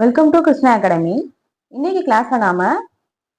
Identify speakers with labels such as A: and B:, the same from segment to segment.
A: Welcome to Krishna academy இன்னைக்கு கிளாஸ்ல நாம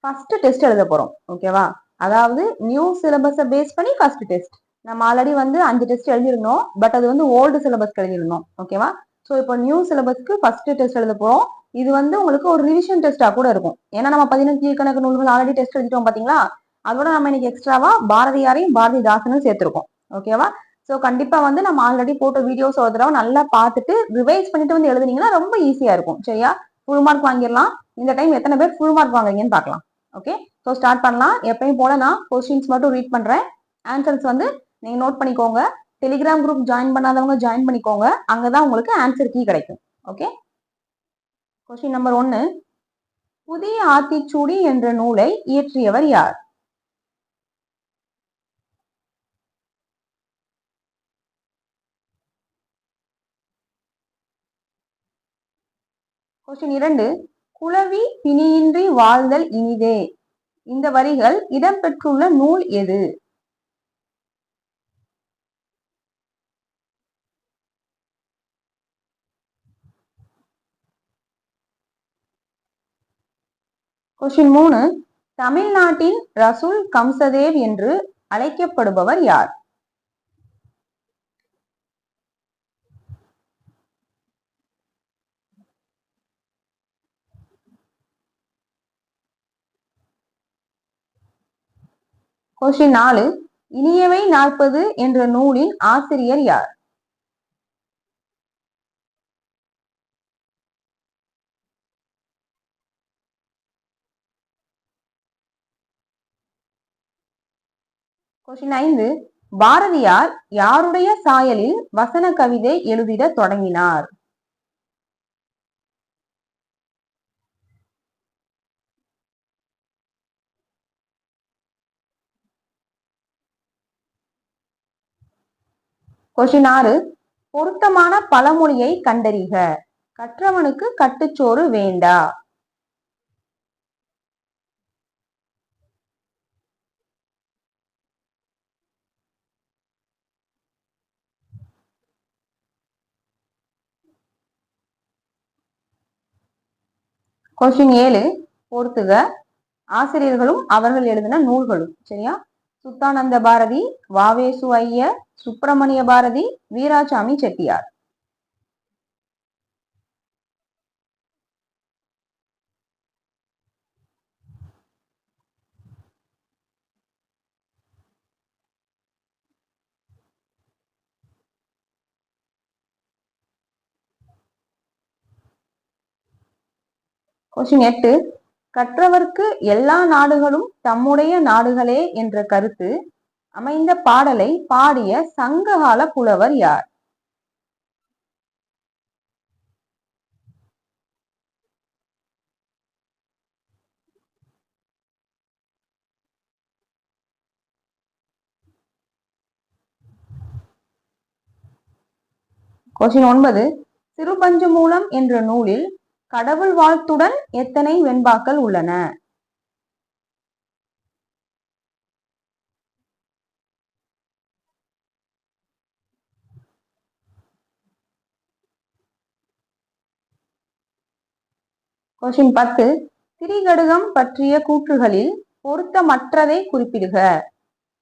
A: ஃபர்ஸ்ட் டெஸ்ட் எழுத போறோம் ஓகேவா அதாவது நியூ சிலபஸை பேஸ் பண்ணி ஃபர்ஸ்ட் டெஸ்ட் நம்ம ஆல்ரெடி வந்து அஞ்சு டெஸ்ட் எழுதிருந்தோம் பட் அது வந்து ஓல்டு சிலபஸ்க்கு எழுதிருந்தோம் ஓகேவா ஸோ இப்போ நியூ சிலபஸ்க்கு ஃபர்ஸ்ட் டெஸ்ட் எழுத போறோம். இது வந்து உங்களுக்கு ஒரு ரிவிஷன் டெஸ்டா கூட இருக்கும். ஏன்னா நம்ம பதினஞ்சு கணக்கு நூல்கள் ஆல்ரெடி டெஸ்ட் எழுதிட்டோம் பாத்தீங்களா? அதோட நம்ம இன்னைக்கு எக்ஸ்ட்ராவா பாரதியாரையும் பாரதிதாசனும் சேர்த்திருக்கோம் ஓகேவா ஸோ கண்டிப்பாக வந்து நம்ம ஆல்ரெடி போட்ட வீடியோஸ் ஒரு தடவை நல்லா பார்த்துட்டு ரிவைஸ் பண்ணிட்டு வந்து எழுதுனீங்கன்னா ரொம்ப ஈஸியாக இருக்கும். சரியா? ஃபுல் மார்க் வாங்கிடலாம். இந்த டைம் எத்தனை பேர் ஃபுல் மார்க் வாங்குறீங்கன்னு பார்க்கலாம். ஓகே ஸோ ஸ்டார்ட் பண்ணலாம். எப்பயும் போல நான் கொஸ்டின்ஸ் மட்டும் ரீட் பண்ணுறேன் ஆன்சர்ஸ் வந்து நீங்கள் நோட் பண்ணிக்கோங்க. டெலிகிராம் குரூப் ஜாயின் பண்ணாதவங்க ஜாயின் பண்ணிக்கோங்க. அங்கே தான் உங்களுக்கு ஆன்சர் கீ கிடைக்கும். ஓகே கொஸ்டின் நம்பர் ஒன்று புதிய ஆத்திச்சூடி என்ற நூலை இயற்றியவர் யார்? கொஸ்டின் இரண்டு. குளவி பிணியின்றி வாழ்தல் இனிதே. இந்த வரிகள் இடம்பெற்றுள்ள நூல் எது? கொஸ்டின் மூணு. தமிழ்நாட்டின் ரசூல் கம்சதேவ் என்று அழைக்கப்படுபவர் யார்? கொஸ்டின் நாலு இனியவை நாற்பது என்ற நூலின் ஆசிரியர் யார்? கொஸ்டின் ஐந்து பாரதியார் யாருடைய சாயலில் வசன கவிதை எழுதிட தொடங்கினார்? கொஸ்டின் ஆறு பொருத்தமான பழமொழியை கண்டறிக. கற்றவனுக்கு கட்டுச்சோறு வேண்டா. கொஸ்டின் ஏழு பொறுத்துக. ஆசிரியர்களும் அவர்கள் எழுதின நூல்களும் சரியா? சுத்தானந்த பாரதி வாவேசு ஐயர் சுப்பிரமணிய பாரதி வீராசாமி செட்டியார். கொஸ்டின் எட்டு. கற்றவர்க்கு எல்லா நாடுகளும் தம்முடைய நாடுகளே என்ற கருத்து அமைந்த பாடலை பாடிய சங்ககால புலவர் யார்? கொஸ்டின் ஒன்பது சிறுபஞ்சு மூலம் என்ற நூலில் கடவுள் வாழ்த்துடன் எத்தனை வெண்பாக்கள் உள்ளன? கொஸ்டின் பத்து. திரிகடுகம் பற்றிய கூற்றுகளில் பொருத்தமற்றதை குறிப்பிடுக.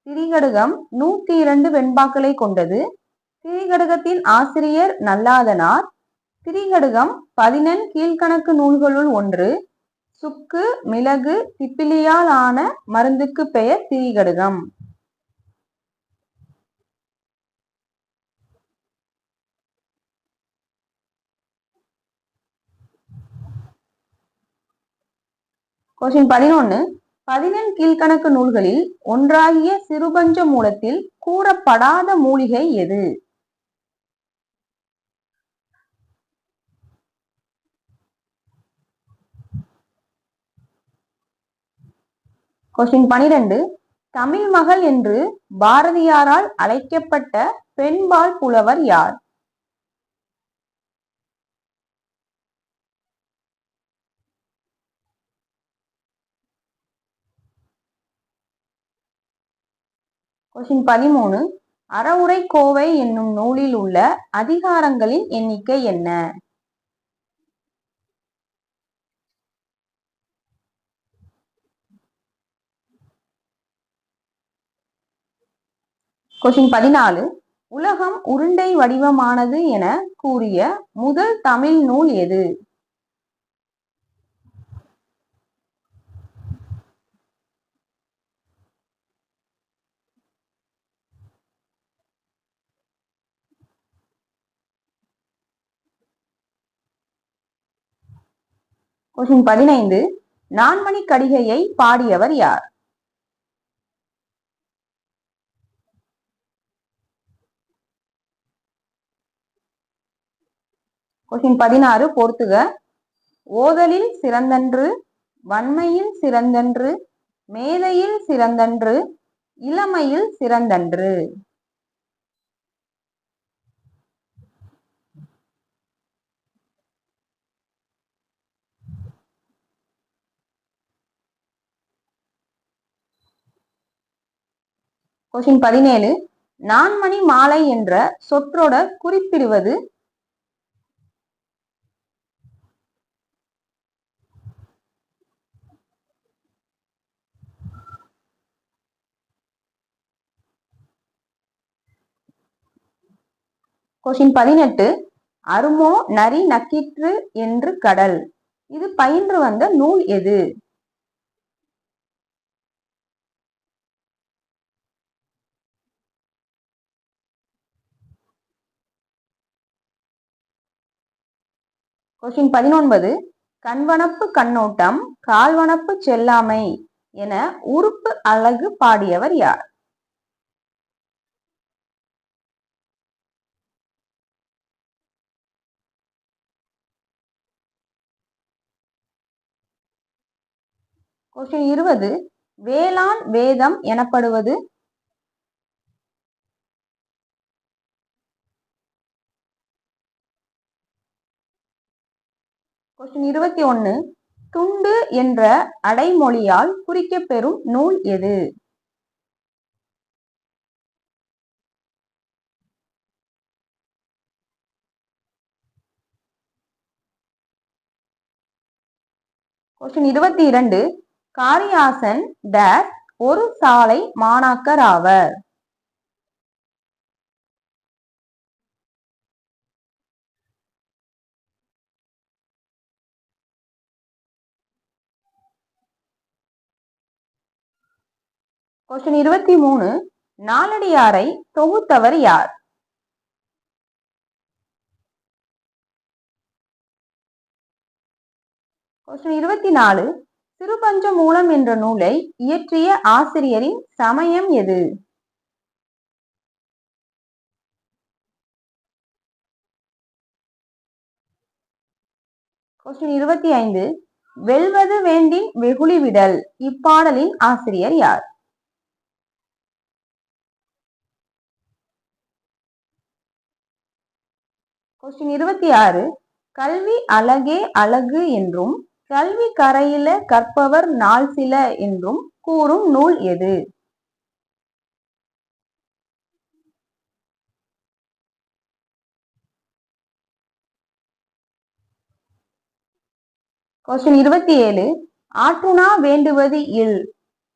A: திரிகடுகம் நூத்தி இரண்டு வெண்பாக்களை கொண்டது. திரிகடுகத்தின் ஆசிரியர் நல்லாதனார். திரிகடுகம் பதினெண் கீழ்கணக்கு நூல்களுள் ஒன்று சுக்கு மிளகு திப்பிலியால் ஆன மருந்துக்கு பெயர் திரிகடுகம். கொஸ்டின் பதினொன்னு. பதினெண் கீழ்கணக்கு நூல்களில் ஒன்றாகிய சிறுபஞ்ச மூலத்தில் கூறப்படாத மூலிகை எது? கொஸ்டின் பனிரெண்டு. தமிழ் மகள் என்று பாரதியாரால் அழைக்கப்பட்ட பெண்பால் புலவர் யார்? கொஸ்டின் பதிமூணு. அறவுரை கோவை என்னும் நூலில் உள்ள அதிகாரங்களின் எண்ணிக்கை என்ன? கொஷின் பதினாலு. உலகம் உருண்டை வடிவமானது என கூறிய முதல் தமிழ் நூல் எது? கொஷின் பதினைந்து. நான்மணி கடிகையை பாடியவர் யார்? கொஸ்டின் பதினாறு பொறுத்துக. ஓதலில் சிறந்தன்று வன்மையில் சிறந்தன்று மேதையில் சிறந்தன்று இளமையில் சிறந்தன்று. கொஸ்டின் பதினேழு. நான்மணி மாலை என்ற சொற்றொடர் குறிப்பிடுவது கொஷின் பதினெட்டு அருமோ நரி நக்கிற்று என்று கடல். இது பயின்று வந்த நூல் எது? கொஷின் பதினொன்பது கண்வனப்பு கண்ணோட்டம் கால்வனப்பு செல்லாமை என உறுப்பு அழகு பாடியவர் யார்? கொஸ்டின் இருபது. வேளாண் வேதம் எனப்படுவது? கொஸ்டின் இருபத்தி ஒன்னு. துண்டு என்ற அடைமொழியால் குறிக்கப்பெறும் நூல் எது? கொஸ்டின் இருபத்தி இரண்டு. காரியாசன் டேஸ் ஒரு சாலை மாணாக்கர் ஆவர். கொஸ்டின் இருபத்தி மூணு. நாலடியாரை தொகுத்தவர் யார்? கொஸ்டின் இருபத்தி நாலு. திருப்பஞ்சமூலம் மூலம் என்ற நூலை இயற்றிய ஆசிரியரின் சமயம் எது? கொஸ்டின் இருபத்தி ஐந்து. வெல்வது வேண்டின் வெகுளி விடல். இப்பாடலின் ஆசிரியர் யார்? கொஸ்டின் இருபத்தி ஆறு. கல்வி அழகே அழகு என்றும் கல்வி கரையில கற்பவர் நாள் சில என்றும் கூறும் நூல் எது? கொஸ்டின் இருபத்தி ஏழு. ஆற்றுணா வேண்டுவது இல்.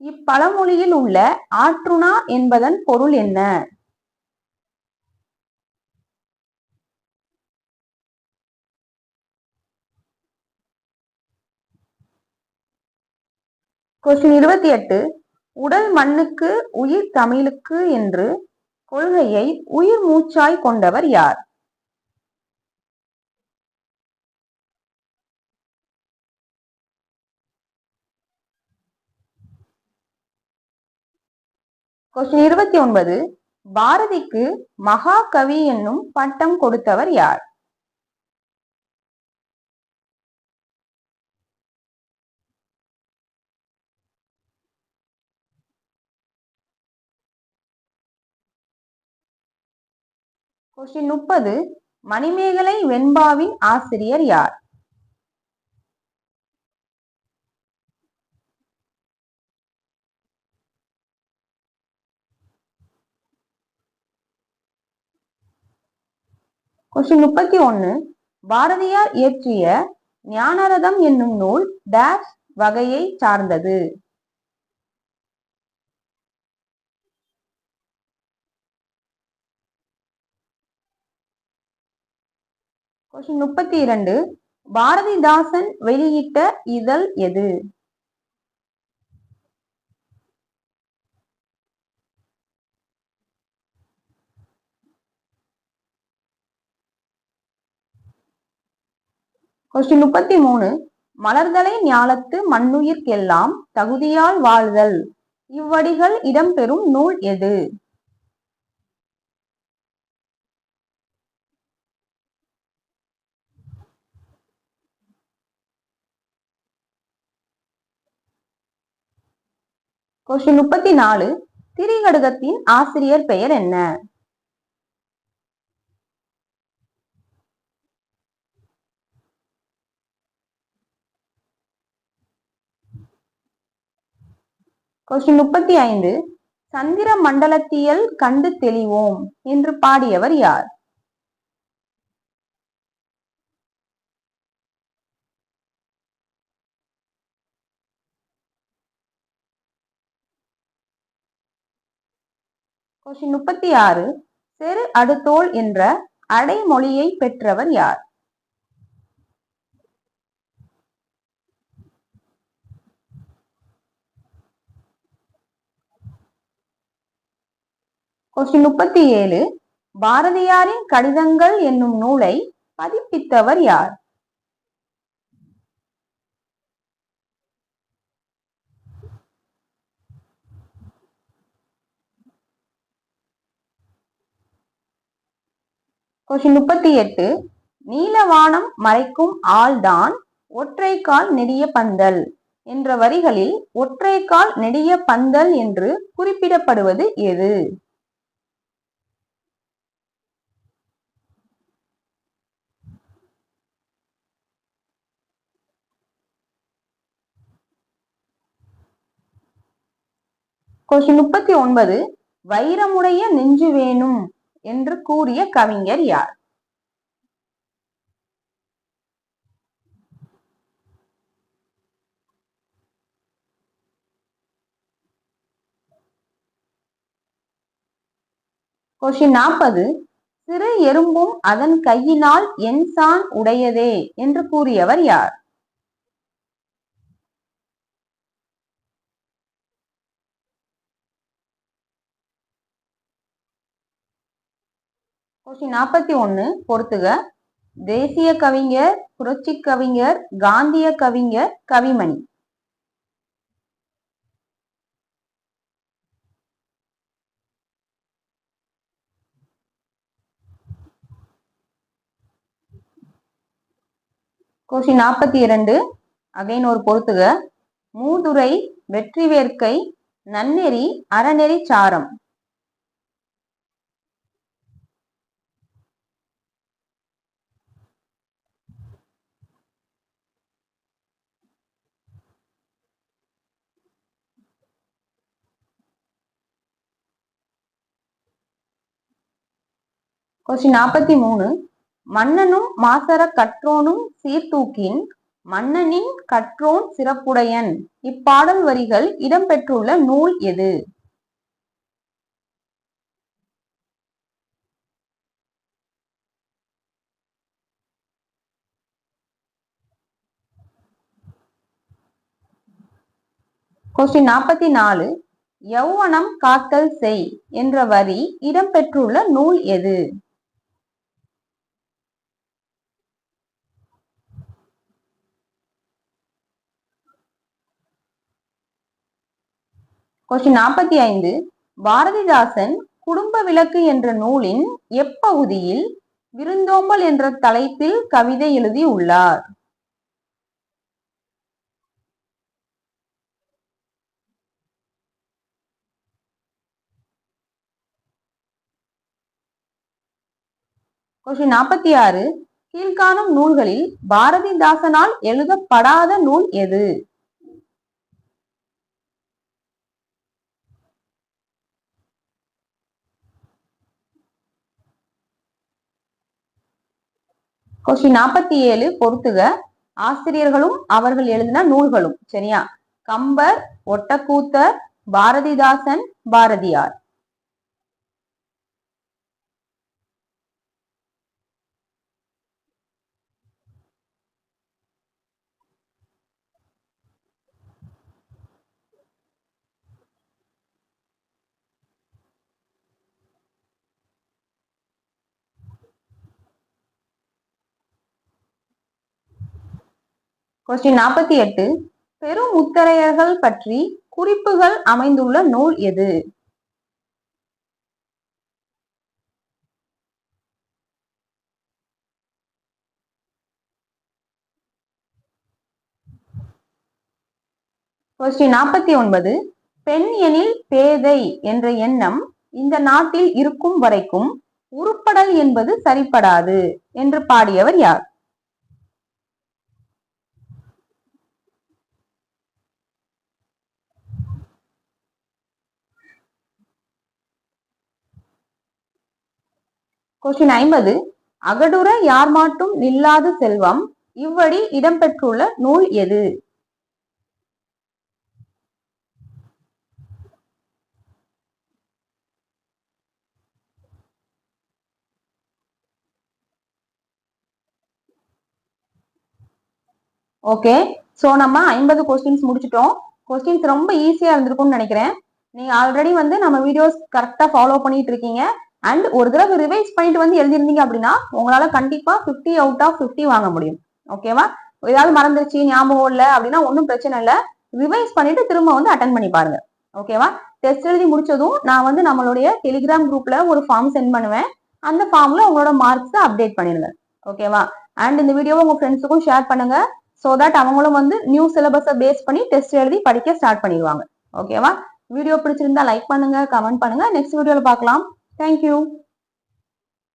A: இப்பழமொழியில் உள்ள ஆற்றுணா என்பதன் பொருள் என்ன? கொஸ்டின் இருபத்தி எட்டு. உடல் மண்ணுக்கு உயிர் தமிழுக்கு என்று கொள்கையை உயிர் மூச்சாய் கொண்டவர் யார்? கொஸ்டின் இருபத்தி ஒன்பது. பாரதிக்கு மகாகவி என்னும் பட்டம் கொடுத்தவர் யார்? கொஸ்டின் முப்பது மணிமேகலை வெண்பாவின் ஆசிரியர் யார்? கொஸ்டின் முப்பத்தி ஒன்னு பாரதியார் இயற்றிய ஞானரதம் என்னும் நூல் டேஷ் வகையை சார்ந்தது. கொஸ்டின் முப்பத்தி இரண்டு பாரதிதாசன் வெளியிட்ட இதழ் எது? கொஸ்டின் முப்பத்தி மூணு மலர்தலை ஞாலத்து மண்ணுயிர்க்கெல்லாம் தகுதியால் வாழ்தல். இவ்வடிகள் இடம்பெறும் நூல் எது? கொஸ்டின் முப்பத்தி நாலு திரிகடுகத்தின் ஆசிரியர் பெயர் என்ன? கொஸ்டின் முப்பத்தி ஐந்து சந்திர மண்டலத்தியல் கண்டு தெளிவோம் என்று பாடியவர் யார்? கொஸ்டின் முப்பத்தி ஆறு செரு அடுத்தோல் என்ற அடைமொழியை பெற்றவர் யார்? கொஸ்டின் முப்பத்தி ஏழு பாரதியாரின் கடிதங்கள் என்னும் நூலை பதிப்பித்தவர் யார்? கொஸ்டின் முப்பத்தி எட்டு நீலவானம் மறைக்கும் ஆள்தான் ஒற்றைக்கால் நெடிய பந்தல் என்ற வரிகளில் ஒற்றைக்கால் நெடிய பந்தல் என்று குறிப்பிடப்படுவது எது? கொஸ்டின் முப்பத்தி ஒன்பது வைரமுடைய நெஞ்சு வேணும். என்று கூறிய கவிஞர் யார்? கொஷின் நாற்பது. சிறு எறும்பும் அதன் கையினால் என்சான் உடையதே என்று கூறியவர் யார்? கொஸ்டின் நாற்பத்தி ஒன்னு பொறுத்துக. தேசிய கவிஞர் புரட்சி கவிஞர் காந்திய கவிஞர் கவிமணி. கொஸ்டின் நாற்பத்தி இரண்டு அகைன் ஒரு பொறுத்துக. மூதுரை வெற்றி வேர்க்கை நன்னெறி அறநெறி சாரம் கொஸ்டின் நாற்பத்தி மூணு. மன்னனும் மாசர கற்றோனும் சீர்தூக்கின் மன்னனின் கற்றோன் சிறப்புடையன். இப்பாடல் வரிகள் இடம்பெற்றுள்ள நூல் எது? கொஸ்டின் நாற்பத்தி நாலு. யௌவனம் காத்தல் செய் என்ற வரி இடம்பெற்றுள்ள நூல் எது? கொஸ்டின் நாற்பத்தி ஐந்து. பாரதிதாசன் குடும்ப விளக்கு என்ற நூலின் எப்பகுதியில் விருந்தோம்பல் என்ற தலைப்பில் கவிதை எழுதி உள்ளார். கொஸ்டின் நாற்பத்தி ஆறு. கீழ்காணும் நூல்களில் பாரதிதாசனால் எழுதப்படாத நூல் எது? கொஸ்டின் நாற்பத்தி ஏழு பொறுத்துக. ஆசிரியர்களும் அவர்கள் எழுதின நூல்களும் சரியா? கம்பர் ஒட்டக்கூத்தர் பாரதிதாசன் பாரதியார். கொஸ்டின் நாற்பத்தி எட்டு. பெரும் முத்தரையர்கள் பற்றி குறிப்புகள் அமைந்துள்ள நூல் எது? கொஸ்டின் நாற்பத்தி ஒன்பது. பெண் எனில் பேதை என்ற எண்ணம் இந்த நாட்டில் இருக்கும் வரைக்கும் உருப்படல் என்பது சரிப்படாது என்று பாடியவர் யார்? கொஸ்டின் ஐம்பது. அகடுற யார் மாட்டும் நில்லாது செல்வம். இவ்வழி இடம்பெற்றுள்ள நூல் எது? ஓகே ஸோ நம்ம ஐம்பது கொஸ்டின்ஸ் முடிச்சிட்டோம். கொஸ்டின்ஸ் ரொம்ப ஈஸியா இருந்திருக்கும்னு நினைக்கிறேன். நீங்க ஆல்ரெடி வந்து நம்ம வீடியோஸ் கரெக்டா ஃபாலோ பண்ணிட்டு இருக்கீங்க. அண்ட் ஒரு தடவை ரிவைஸ் பண்ணிட்டு வந்து எழுதிருந்தீங்க அப்படின்னா உங்களால கண்டிப்பா ஃபிஃப்டி அவுட் ஆஃப் ஃபிஃப்டி வாங்க முடியும். ஓகேவா ஏதாவது மறந்துருச்சு ஞாபகம் இல்லை அப்படின்னா ஒன்றும் பிரச்சனை இல்லை. ரிவைஸ் பண்ணிட்டு திரும்ப வந்து அட்டன் பண்ணி பாருங்க. ஓகேவா டெஸ்ட் எழுதி முடிச்சதும் நான் வந்து நம்மளுடைய டெலிகிராம் குரூப்ல ஒரு ஃபார்ம் சென்ட் பண்ணுவேன். அந்த ஃபார்ம்ல உங்களோட மார்க்ஸ் அப்டேட் பண்ணிருங்க. ஓகேவா அண்ட் இந்த வீடியோவை உங்க ஃப்ரெண்ட்ஸுக்கும் ஷேர் பண்ணுங்க. ஸோ தட் அவங்களும் வந்து நியூ சிலபஸை பேஸ் பண்ணி டெஸ்ட் எழுதி படிக்க ஸ்டார்ட் பண்ணிடுவாங்க. ஓகேவா வீடியோ பிடிச்சிருந்தா லைக் பண்ணுங்க கமெண்ட் பண்ணுங்க. நெக்ஸ்ட் வீடியோல பார்க்கலாம். Thank you.